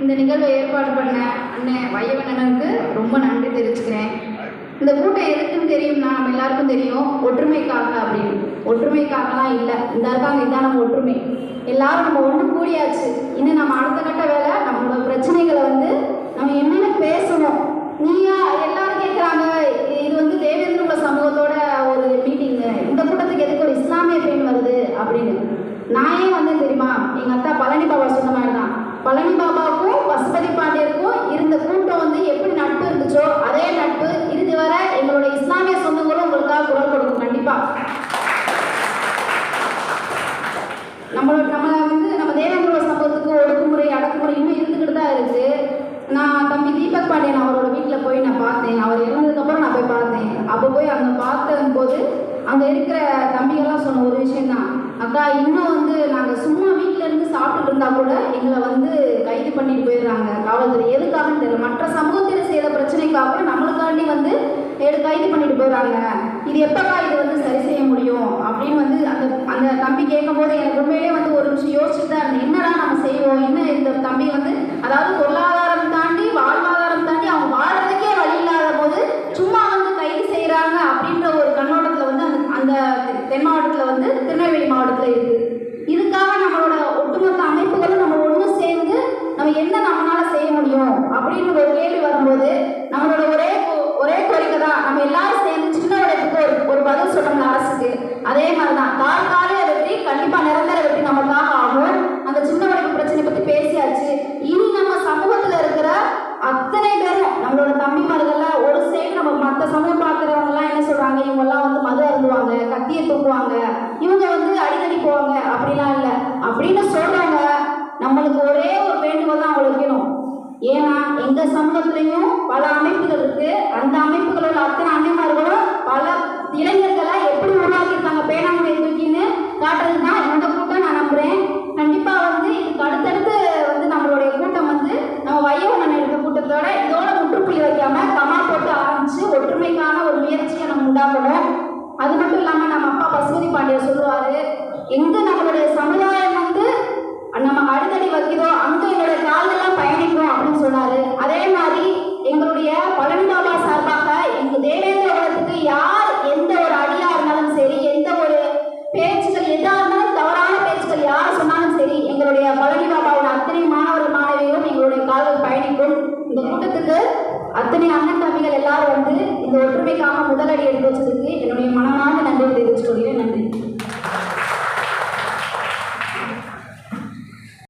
இந்த நிகழ்வை ஏற்பாடு பண்ண அண்ணன் வையவண்ணனுக்கு ரொம்ப நன்றி தெரிவிச்சுக்கிறேன். இந்த கூட்டம் எதுக்குன்னு தெரியும்னா நம்ம எல்லாருக்கும் தெரியும் ஒற்றுமைக்காக அப்படின்னு. ஒற்றுமைக்காகலாம் இல்லை. இந்த இருக்காங்க இதான் நம்ம ஒற்றுமை. எல்லாரும் நம்ம ஒன்று கூடியாச்சு. இன்னும் நம்ம அடுத்த கட்ட வேலை நம்மளோட பிரச்சனைகளை வந்து நம்மளோட நம்ம வந்து நம்ம தேவேந்திரோட சமூகத்துக்கு ஒடுக்குமுறை அடக்குமுறை இன்னும் இருந்துக்கிட்டு தான் இருக்கு. நான் தம்பி தீபக் பாண்டியன் அவரோட வீட்டில் போய் நான் பார்த்தேன். அவர் இறந்ததுக்கப்புறம் நான் போய் பார்த்தேன். அப்போ போய் அங்கே பார்த்த போது அங்கே இருக்கிற தம்பிகள்லாம் சொன்ன ஒரு விஷயம் தான் அக்கா இன்னும் வந்து நாங்கள் சும்மா வீட்டில் இருந்து சாப்பிட்டுட்டு இருந்தா கூட எங்களை வந்து கைது பண்ணிட்டு போயிடுறாங்க. காவல்துறை எதுக்காகன்னு தெரியல. மற்ற சமூகத்தில் செய்த பிரச்சனைக்காக நம்மளுக்காண்டி வந்து எடு கைது பண்ணிட்டு போயிடுறாங்க. இது எப்பக்கா இது வந்து சரி செய்ய முடியும் அப்படின்னு வந்து அந்த தம்பி கேட்கும்போது எனக்கு உண்மையிலே வந்து ஒரு நிமிஷம் யோசிச்சுட்டு தான் இருந்தேன். என்னடா நம்ம செய்வோம்? என்ன இந்த தம்பி வந்து அதாவது பொருளாதாரம் தாண்டி வாழ்வாதாரம் தாண்டி அவங்க வாழ்றதுக்கே வழி இல்லாத போது சும்மா வந்து கைது செய்கிறாங்க அப்படின்ற ஒரு கண்ணோட்டத்தில் வந்து அந்த அந்த தென் மாவட்டத்தில் வந்து திருநெல்வேலி மாவட்டத்தில் இருக்குது இதுக்காக நம்மளோட ஒட்டுமொத்த அமைப்புகளும் நம்ம ஒன்று சேர்ந்து நம்ம என்ன நம்மளால செய்ய முடியும் அப்படின்னு ஒரு கேள்வி வரும்போது நம்மளோட ஒரே ஒரே கோரிக்கை தான் நம்ம எல்லாரும் சேர்ந்து சின்ன இடத்துக்கு ஒரு ஒரு பதில் சொல்லணும் அதே மாதிரி தான் தற்காலிக வெற்றி கண்டிப்பாக நிரந்தர வெற்றி நமக்காக ஆகும். அந்த சின்ன உழைப்பு பிரச்சனை பற்றி பேசியாச்சு. இனி நம்ம சமூகத்தில் இருக்கிற அத்தனை பேரும் நம்மளோட தம்பிமார்கள்ல ஒரு சைடு நம்ம மற்ற சமூகம் பார்க்குறவங்கலாம் என்ன சொல்றாங்க? இவங்கெல்லாம் வந்து மது அருந்துவாங்க கத்தியை தூக்குவாங்க. இவங்க வந்து அடிக்கடி போவாங்க. அப்படிலாம் இல்லை. அப்படின்னு சொல்றவங்க நம்மளுக்கு ஒரே ஒரு வேண்டுகோள் தான் அவங்களுக்கு வேணும். ஏன்னா எங்க சமூகத்திலையும் பல அமைப்புகள் இருக்கு. அந்த அமைப்புகளோட அத்தனை அன்னைமார்களும் பல இளைஞர்களை எப்படி உருவாக்கியிருக்காங்க பேனாமுறை தூக்கின்னு காட்டுறது தான் இந்த கூட்டம் நான் நம்புறேன் கண்டிப்பா வந்து இதுக்கு அடுத்தடுத்து வந்து நம்மளுடைய கூட்டம் வந்து நம்ம வையவன் இதோட இதோட முற்றுப்புள்ளி வைக்காம கமா போட்டு ஆரம்பிச்சு ஒற்றுமைக்கான ஒரு முயற்சியை நம்ம உண்டாக்கணும். அது மட்டும் இல்லாம நம்ம அப்பா பசுபதி பாண்டியர் சொல்லுவாரு எங்க இருந்து அத்தனை அண்ணன் தம்பிகள் எல்லாரும் வந்து இந்த ஒற்றுமைக்காக முதலடி எடுத்து வச்சிருக்கு. என்னுடைய மனமான